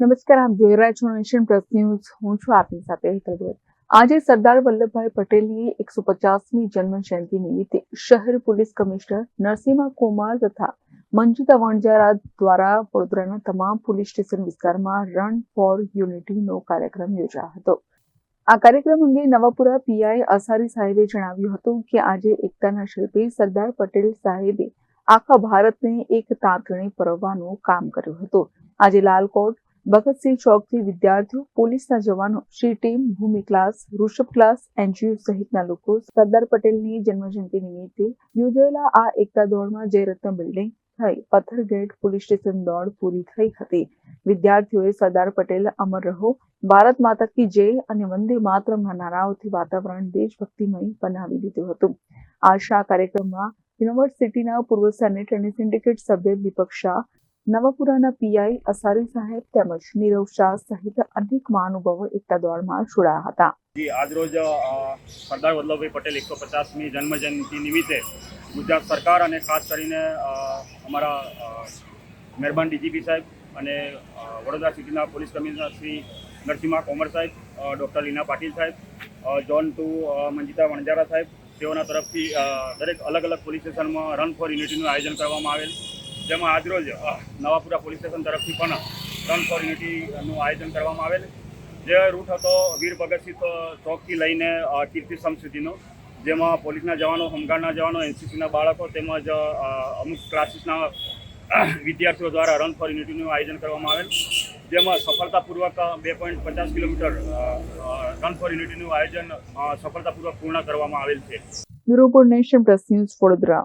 નમસ્કાર, આપ જોઈ રહ્યા છો નેશન પ્લસ ન્યૂઝ. હું છું આપની સાથે હેતલ. આજે સરદાર વલ્લભભાઈ પટેલની એકસો પચાસમી જન્મ જયંતિ નિમિત્તે શહેર પોલીસ કમિશનર નરસિંહ કુમાર તથા મંજુતા વણજારા દ્વારા વડોદરાના તમામ પોલીસ સ્ટેશન વિસ્તારમાં રન ફોર યુનિટીનો કાર્યક્રમ યોજાયો હતો. આ કાર્યક્રમ અંગે નવાપુરા પીઆઈ અસારી સાહેબે જણાવ્યું હતું કે આજે એકતાના શિલ્પી સરદાર પટેલ સાહેબે આખા ભારતને એક તાંતણે પરવવાનું કામ કર્યું હતું. આજે લાલકોટ ભગતસિંહ ચોકથી વિદ્યાર્થીઓ, પોલીસના જવાનો, Shri team, Bhumi class, Rishabh class, NGO સહિતના લોકો, સરદાર પટેલની જન્મજયંતિ નિમિત્તે યોજાયેલા આ એકતા દોડમાં જયરત્ન બિલ્ડિંગ થઈ પથ્થરગેટ પોલીસ સ્ટેશન દોડ પૂરી થઈ હતી. વિદ્યાર્થીઓએ સરદાર પટેલ અમર રહો, ભારત માતા કી જય અને વંદે માતરમના નારાઓથી વાતાવરણ દેશભક્તિમય બનાવી દીધું હતું. આશા કાર્યક્રમમાં યુનિવર્સિટીના પૂર્વ સેનેટ અને સિન્ડિકેટ સભ્ય દીપક શાહ નવાપુરાના પીઆઈ અસારી સાહેબ તેમજ નીરવ શાહ સહિત અનેક મહાનુભાવો એકતા દોડમાં જોડાયા હતા. જી આજરોજ સરદાર વલ્લભભાઈ પટેલ એકસો પચાસમી જન્મજયંતિ નિમિત્તે ગુજરાત સરકાર અને ખાસ કરીને અમારા મહેરબાન ડીજીપી સાહેબ અને વડોદરા સિટીના police commissioner Shri Narasimha Komar Saheb doctor Leena Patil સાહેબ જોન ટુ મંજિતા વણજારા સાહેબ, તેઓના તરફથી દરેક અલગ અલગ પોલીસ સ્ટેશનમાં રન ફોર યુનિટીનું આયોજન કરવામાં આવેલ. જેમાં આજરોજ નવાપુરા પોલીસ સ્ટેશન તરફથી પણ રન ફોર યુનિટીનું આયોજન કરવામાં આવેલ. જે રૂટ હતો વીર ભગતસિંહ ચોકથી લઈને કીર્તિ કીર્તિસ્તંભ સુધીનો, જેમાં પોલીસના જવાનો, હોમગાર્ડના જવાનો, એનસીસીના બાળકો તેમજ અમુક ક્લાસીસના વિદ્યાર્થીઓ દ્વારા રન ફોર યુનિટીનું આયોજન કરવામાં આવેલ. જેમાં સફળતાપૂર્વક બે પોઈન્ટ પચાસ કિલોમીટર રન ફોર યુનિટીનું આયોજન સફળતાપૂર્વક પૂર્ણ કરવામાં આવેલ છે. Bureau nation plus news Vadodara.